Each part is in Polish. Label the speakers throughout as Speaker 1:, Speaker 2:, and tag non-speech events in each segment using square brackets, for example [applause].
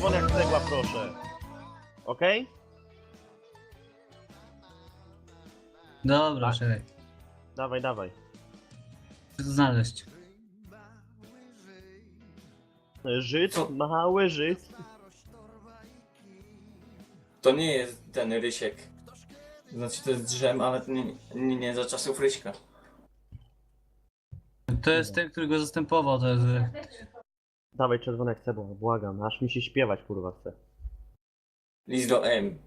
Speaker 1: czerwony jak cegła, proszę. Okej?
Speaker 2: Dobra,
Speaker 1: Tak.
Speaker 2: czekaj.
Speaker 1: Dawaj, dawaj.
Speaker 2: Chcę to znaleźć.
Speaker 1: Żyd,
Speaker 3: Co?
Speaker 1: mały Żyd.
Speaker 3: To nie jest ten Rysiek. Znaczy to jest drzem, ale to nie, nie, nie za czasów Ryśka.
Speaker 2: To jest ten, który go zastępował, to jest...
Speaker 1: Dawaj czerwone jak cegła, błagam, aż mi się śpiewać kurwa chce.
Speaker 3: List do M.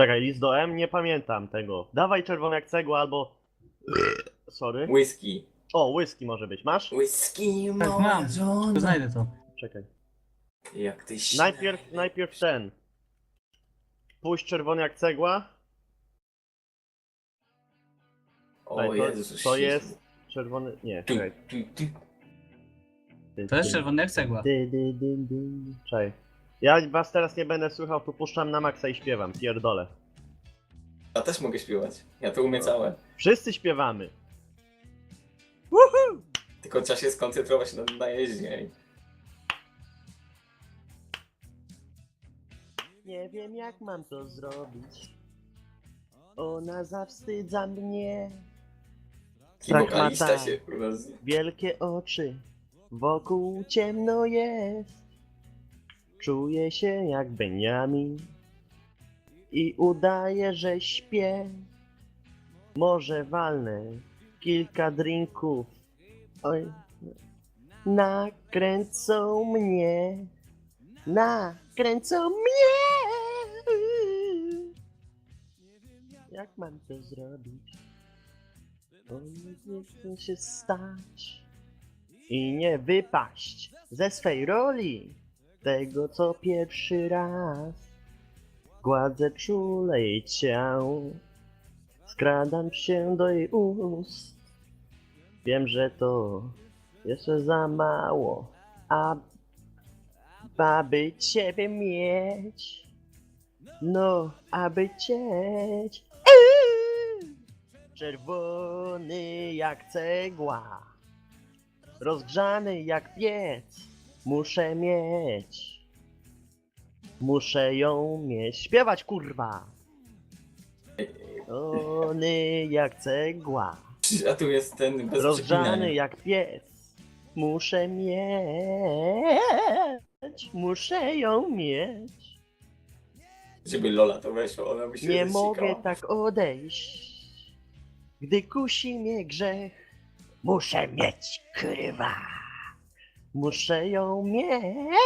Speaker 1: Czekaj, list do M, nie pamiętam tego. Dawaj czerwone jak cegła albo... Sorry.
Speaker 3: Whisky.
Speaker 1: O, whisky może być, masz?
Speaker 3: Whisky,
Speaker 2: Tak, mam.
Speaker 3: żona.
Speaker 2: Znajdę to.
Speaker 1: Czekaj.
Speaker 3: Jak ty się...
Speaker 1: Najpierw, najpierw ten. Puść czerwony jak cegła.
Speaker 3: O
Speaker 1: to,
Speaker 3: Jezus.
Speaker 1: to jest czerwony... Nie,
Speaker 3: Tu,
Speaker 1: czekaj.
Speaker 3: tu, tu.
Speaker 2: To jest czerwony jak cegła.
Speaker 1: Dy, dy, dy, dy. Czekaj. Ja was teraz nie będę słuchał, to puszczam na maksa i śpiewam, pierdolę.
Speaker 3: Ja też mogę śpiewać. Ja to umiem całe.
Speaker 1: Wszyscy śpiewamy.
Speaker 3: Tylko trzeba się skoncentrować na, na jeździe.
Speaker 1: Nie wiem jak mam to zrobić. Ona zawstydza mnie.
Speaker 3: I
Speaker 1: Tak,
Speaker 3: wokalista
Speaker 1: tak.
Speaker 3: się kurwa z...
Speaker 1: Wielkie oczy, wokół ciemno jest. Czuję się jak Benjamin i udaję, że śpię. Może walnę kilka drinków. Oj, nakręcą mnie, nakręcą mnie. Jak mam to zrobić? O, nie chcę się stać i nie wypaść ze swej roli tego, co pierwszy raz. Gładzę czule jej ciało, skradam się do jej ust. Wiem, że to jeszcze za mało, aby ciebie mieć. No, aby cieć. Czerwony jak cegła, rozgrzany jak piec, muszę mieć. Muszę ją mieć. Śpiewać kurwa! Czerwony jak cegła,
Speaker 3: A tu jest ten bez
Speaker 1: rozgrzany jak piec, muszę mieć. Muszę ją mieć.
Speaker 3: Żeby Lola to weszło, ona by się
Speaker 1: Nie mogę tak odejść, gdy kusi mnie grzech. Muszę mieć krywa, muszę ją mieć.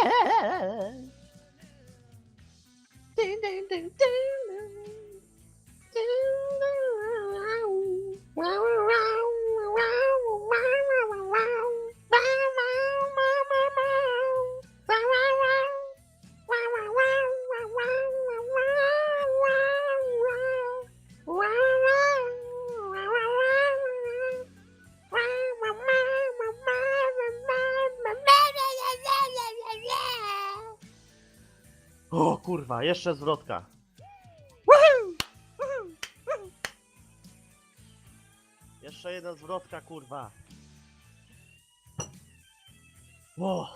Speaker 1: O kurwa, jeszcze zwrotka. Jeszcze jedna zwrotka, kurwa. O.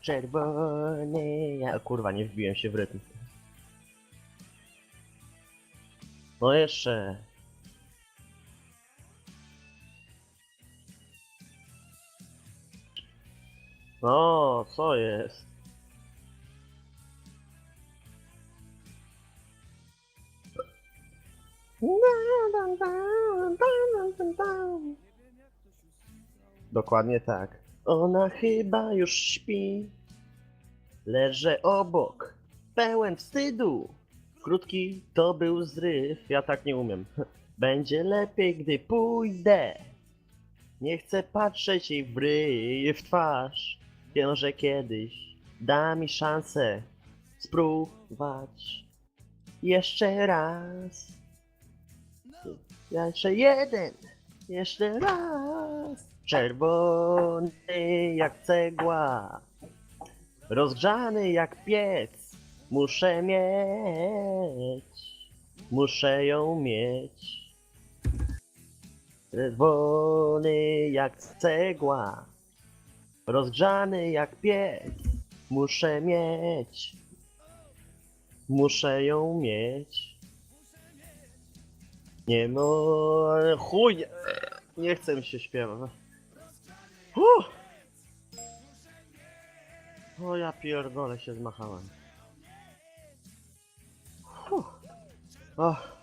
Speaker 1: Czerwony, ja kurwa nie wbiłem się w rytm. No jeszcze. No, co jest? Dokładnie tak. Ona chyba już śpi. Leżę obok, pełen wstydu. Krótki to był zryw, ja tak nie umiem. [laughs] Będzie lepiej, gdy pójdę. Nie chcę patrzeć jej w ryj, w twarz. Że kiedyś da mi szansę spróbować. Jeszcze raz. Jeszcze jeden. Jeszcze raz. Czerwony jak cegła. Rozgrzany jak piec. Muszę mieć. Muszę ją mieć. Czerwony jak cegła. Rozgrzany jak piec. Muszę mieć. Muszę ją mieć. Nie no, chuj, nie, chcę mi się śpiewać. Uff. O ja pierdolę się zmachałem. Uff. Och.